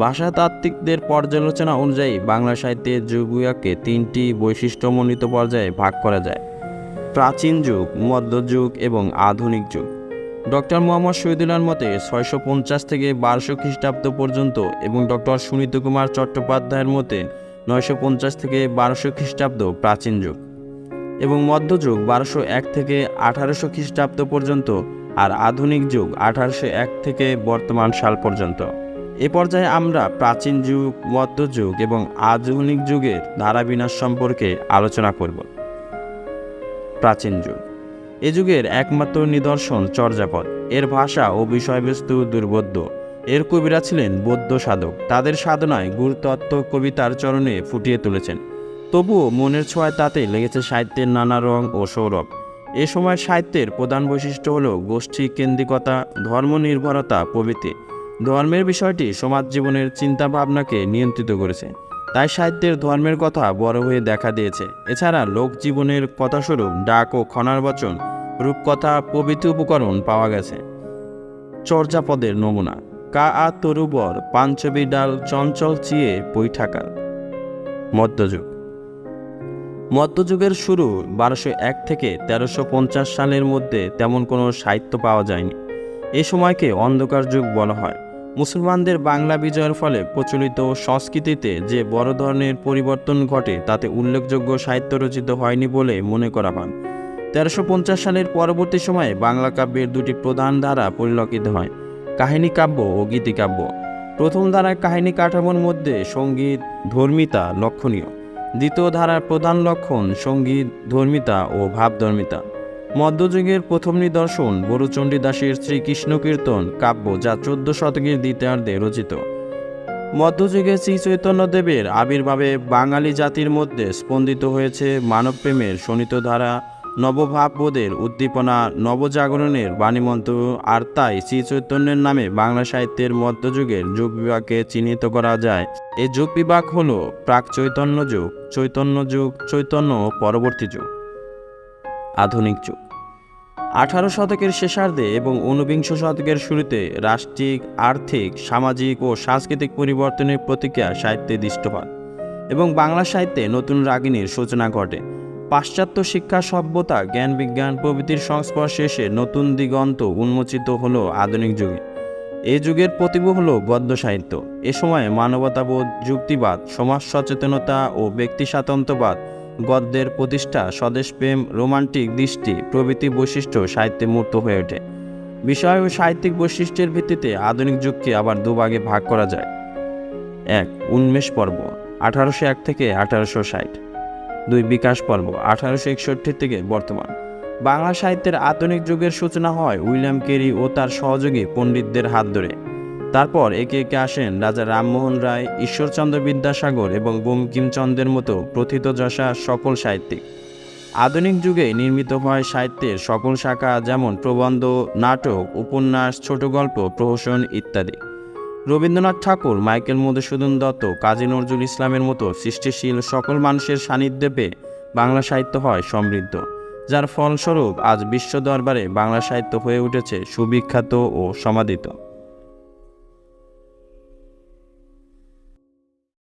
ভাষাতাত্ত্বিকদের পর্যালোচনা অনুযায়ী বাংলা সাহিত্যের যুগকে তিনটি বৈশিষ্ট্যমণ্ডিত পর্যায়ে ভাগ করা যায়। প্রাচীন যুগ মধ্যযুগ এবং আধুনিক যুগ। ডক্টর মোহাম্মদ শহীদুল্লাহর মতে ছয়শো পঞ্চাশ থেকে বারোশো খ্রিস্টাব্দ পর্যন্ত এবং ডক্টর সুনীত কুমার চট্টোপাধ্যায়ের মতে নয়শো পঞ্চাশ থেকে বারোশো খ্রিস্টাব্দ প্রাচীন যুগ এবং মধ্যযুগ বারোশো এক থেকে আঠারোশো খ্রিস্টাব্দ পর্যন্ত আর আধুনিক যুগ আঠারোশো এক থেকে বর্তমান সাল পর্যন্ত। এ পর্যায়ে আমরা প্রাচীন যুগ মধ্যযুগ এবং আধুনিক যুগের ধারাবিন্যাস সম্পর্কে আলোচনা করব। প্রাচীন যুগ। এ যুগের একমাত্র নিদর্শন চর্যাপদ। এর ভাষা ও বিষয়বস্তু দুর্বোধ্য। এর কবিরা ছিলেন বৌদ্ধ সাধক। তাদের সাধনায় গুরুতত্ত্ব কবিতার চরণে ফুটিয়ে তুলেছেন। তবুও মনের ছোঁয়ায় তাতে লেগেছে সাহিত্যের নানা রং ও সৌরভ। এ সময় সাহিত্যের প্রধান বৈশিষ্ট্য হল গোষ্ঠী কেন্দ্রিকতা, ধর্মনির্ভরতা প্রভৃতি। ধর্মের বিষয়টি সমাজ জীবনের চিন্তা ভাবনাকে নিয়ন্ত্রিত করেছে, তাই সাহিত্যের ধর্মের কথা বড় হয়ে দেখা দিয়েছে। এছাড়া লোকজীবনের কথাস্বরূপ ডাক ও খনার বচন, রূপকথা, প্রভৃতি উপকরণ পাওয়া গেছে। চর্যাপদের নমুনা, কা আ তরুবর পাঞ্চবি ডাল চঞ্চল চিয়ে বৈঠাকার মধ্যযুগ। মধ্যযুগের শুরু বারোশো এক থেকে তেরোশো পঞ্চাশ সালের মধ্যে তেমন কোনো সাহিত্য পাওয়া যায়নি। এ সময়কে অন্ধকার যুগ বলা হয়। মুসলমানদের বাংলা বিজয়ের ফলে প্রচলিত সংস্কৃতিতে যে বড় ধরনের পরিবর্তন ঘটে, তাতে উল্লেখযোগ্য সাহিত্য রচিত হয়নি বলে মনে করা হয়। তেরোশো সালের পরবর্তী সময়ে বাংলা কাব্যের দুটি প্রধান ধারা পরিলক্ষিত হয়, কাহিনী কাব্য ও গীতিকাব্য প্রথম ধারার কাহিনী কাঠামোর মধ্যে সংগীত, ধর্মিতা লক্ষণীয়। দ্বিতীয় ধারার প্রধান লক্ষণ সংগীত, ধর্মিতা ও ভাবধর্মিতা। মধ্যযুগের প্রথম নিদর্শন বরুচণ্ডী দাসের শ্রীকৃষ্ণ কীর্তন কাব্য যা চোদ্দ শতকের দ্বিতীয়ার্ধে রচিত। মধ্যযুগে শ্রী চৈতন্যদেবের আবির্ভাবে বাঙালি জাতির মধ্যে স্পন্দিত হয়েছে মানবপ্রেমের শোণিত ধারা, নবভাববোধের উদ্দীপনা, নবজাগরণের বাণীমন্ত্র আর তাই শ্রী চৈতন্যের নামে বাংলা সাহিত্যের মধ্যযুগের যুগ বিভাগকে চিহ্নিত করা যায়। এই যুগ বিভাগ হল প্রাক চৈতন্য যুগ চৈতন্য যুগ, চৈতন্য পরবর্তী যুগ। আধুনিক যুগ। আঠারো শতকের শেষার্ধে এবং ঊনবিংশ শতকের শুরুতে রাষ্ট্রিক, আর্থিক, সামাজিক ও সাংস্কৃতিক পরিবর্তনের প্রতিক্রিয়া সাহিত্যে দৃষ্টপাত এবং বাংলা সাহিত্যে নতুন রাগিনীর সূচনা ঘটে। পাশ্চাত্য শিক্ষা সভ্যতা, জ্ঞান বিজ্ঞান প্রভৃতির সংস্পর্শে এসে নতুন দিগন্ত উন্মোচিত হল আধুনিক যুগে। এই যুগের প্রতিভ হল গদ্য সাহিত্য। এ সময়ে মানবতাবোধ, যুক্তিবাদ, সমাজ সচেতনতা ও ব্যক্তি স্বাতন্ত্র্যবাদ গদ্যের প্রতিষ্ঠা স্বদেশপ্রেম রোমান্টিক দৃষ্টি প্রভৃতি বৈশিষ্ট্য সাহিত্যে মূর্ত হয়ে ওঠে। বিষয় ও সাহিত্যিক বৈশিষ্ট্যের ভিত্তিতে আধুনিক যুগকে আবার দুভাগে ভাগ করা যায়। এক, উন্মেষ পর্ব, আঠারোশো এক থেকে আঠারোশো ষাট। দুই, বিকাশ পর্ব, আঠারোশো একষট্টি থেকে বর্তমান। বাংলা সাহিত্যের আধুনিক যুগের সূচনা হয় উইলিয়াম কেরি ও তার সহযোগী পণ্ডিতদের হাত ধরে। তারপর একে একে আসেন রাজা রামমোহন রায়, ঈশ্বরচন্দ্র বিদ্যাসাগর এবং বঙ্কিমচন্দ্রের মতো প্রথিতযশা সকল সাহিত্যিক। আধুনিক যুগে নির্মিত হয় সাহিত্যের সকল শাখা যেমন প্রবন্ধ, নাটক, উপন্যাস, ছোট গল্প, প্রহসন ইত্যাদি। রবীন্দ্রনাথ ঠাকুর, মাইকেল মধুসূদন দত্ত, কাজী নজরুল ইসলামের মতো সৃষ্টিশীল সকল মানুষের সান্নিধ্যে পেয়ে বাংলা সাহিত্য হয় সমৃদ্ধ। যার ফলস্বরূপ আজ বিশ্ব দরবারে বাংলা সাহিত্য হয়ে উঠেছে সুবিখ্যাত ও সমাদিত।